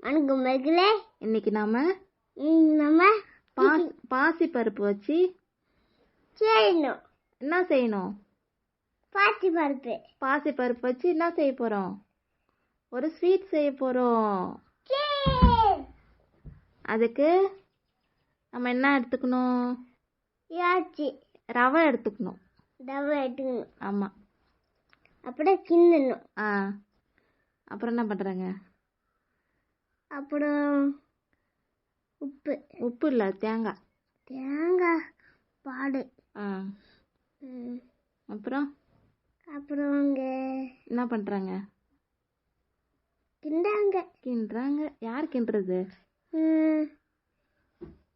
வணக்கம் மகளே இன்னைக்கு நாம நம்ம பாசி பாசி பருப்பு வச்சு செய்யணும். என்ன செய்யணும்? பாத்தி பருப்பு பாசி பருப்பு வச்சு என்ன செய்ய போறோம்? ஒரு ஸ்வீட் செய்ய போறோம். அதுக்கு நம்ம என்ன எடுத்துக்கணும்? யாச்சி ரவை எடுத்துக்கணும். டவை எடுக்கணும் ஆமா. அப்படியே கிண்டணும். ஆ. அப்புறம் என்ன பண்றாங்க? அப்புறம் உப்பு. உப்பு இல்லை தேங்காய். தேங்காய் பாடு. ஆ. ம், அப்புறம்? அப்புறம் இங்கே என்ன பண்றாங்க? கிண்டாங்க கிண்டுறாங்க. யார் கிண்டுறது? ம்,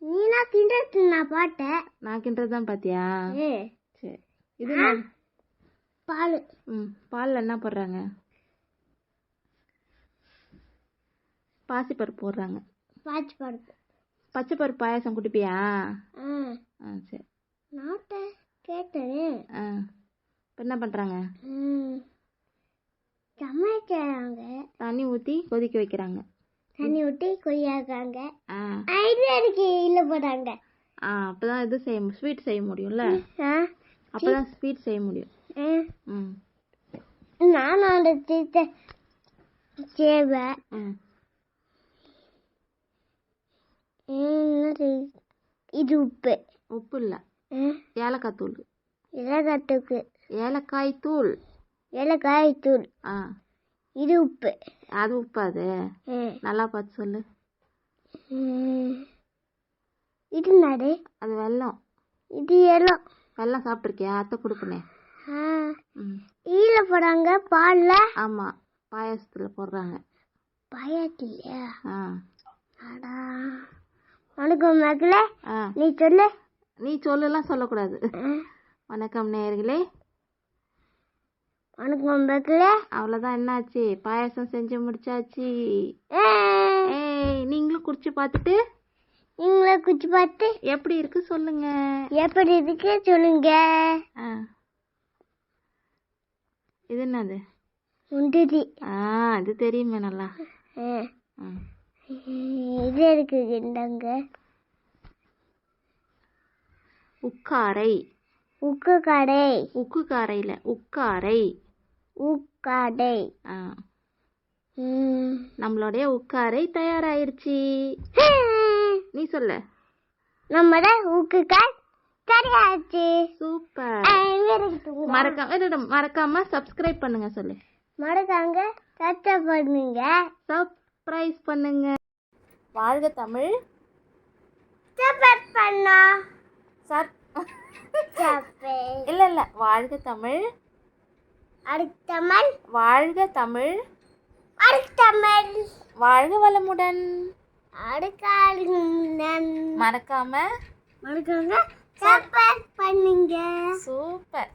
நீனா கிண்டத்து நான் பாட்டேன். நான் கிண்டுறது தான் பாத்தியா? ஏ. சரி. இது? பால். ம். பாலில் என்ன போடுறாங்க? பாசிப்பருப்பு போடுறாங்க. பாச்சி பருப்பு பச்சை பருப்பு பாயாசம் குடிப்பியா? ஆ. ஆ சரி. நாட்டை கேட்டனே ஆ. இப்போ என்ன பண்ணுறாங்க ம். சமைக்கிறாங்க. தண்ணி ஊற்றி கொதிக்க வைக்கிறாங்க. தண்ணி ஊற்றி கொய்யாக்காங்க ஆ. ஐடியா இருக்கு இல்ல போட்டாங்க. ஆ அப்போ தான் இது செய்ய ஸ்வீட் செய்ய முடியும்ல. ஆ. அப்போ தான் ஸ்வீட் செய்ய முடியும். ஆ. ம். நானும் அந்த தீத்த செய்வேன் ம் என்னது இது உப்பு. உப்பு இல்லை ஏலக்காய் தூள். இலக்கத்துக்கு ஏலக்காய் தூள். ஏலக்காய் தூள். ஆ. இது உப்பு. அது உப்பு அது. நல்லா பார்த்து சொல்லு. இது நடு அது வெல்லம். இது எல்லாம் வெல்லம் சாப்பிட்ருக்கியா அத்தை கொடுப்பனே ஈல போடாங்க பால்ல. ஆமாம் பாயாசத்தில் போடுறாங்க. பயத்தில்லையா ஆ. அடா. வணக்கம் மகளே ஆ. நீ சொல்லு. நீ சொல்லலாம் சொல்லக்கூடாது. வணக்கம் நேயர்களே. வணக்கம் மகளே அவ்வளோதான் என்னாச்சு? பாயாசம் செஞ்சு முடிச்சாச்சு. ஏய் நீங்களும் குடிச்சு பார்த்துட்டு. நீங்களே குச்சி பார்த்து. எப்படி இருக்கு சொல்லுங்க. எப்படி இருக்கு சொல்லுங்க. இது என்னது? உண்டுதி. ஆ இது தெரியுமே நல்லா. இது இருக்கு இந்தாங்க? உக்காரை. உக்கு கடை உக்கு காரையில் உக்காரை. உக்கடை. ஆ. ம். நம்மளுடைய உக்காரை தயாராயிருச்சு. நீ சொல்லு. நம்மட உக்கு காய் சரியாச்சு சூப்பர் மறக்காம மறக்காம சப்ஸ்கிரைப் பண்ணுங்க சொல்லு. மறக்காங்க சட்டை பண்ணுங்க. சர்ப்ரைஸ் பண்ணுங்க. வாழ்க தமிழ். சப்போர்ட் பண்ணா. சப்பே இல்ல இல்ல. வாழ்க தமிழ். அடுத்தமல் வாழ்க தமிழ். அடுத்தமல் வாழ்க வளமுடன். அடுக்காடுங்க மறக்காம. மறக்காங்க சப்போர்ட் பண்ணுங்க. சூப்பர்.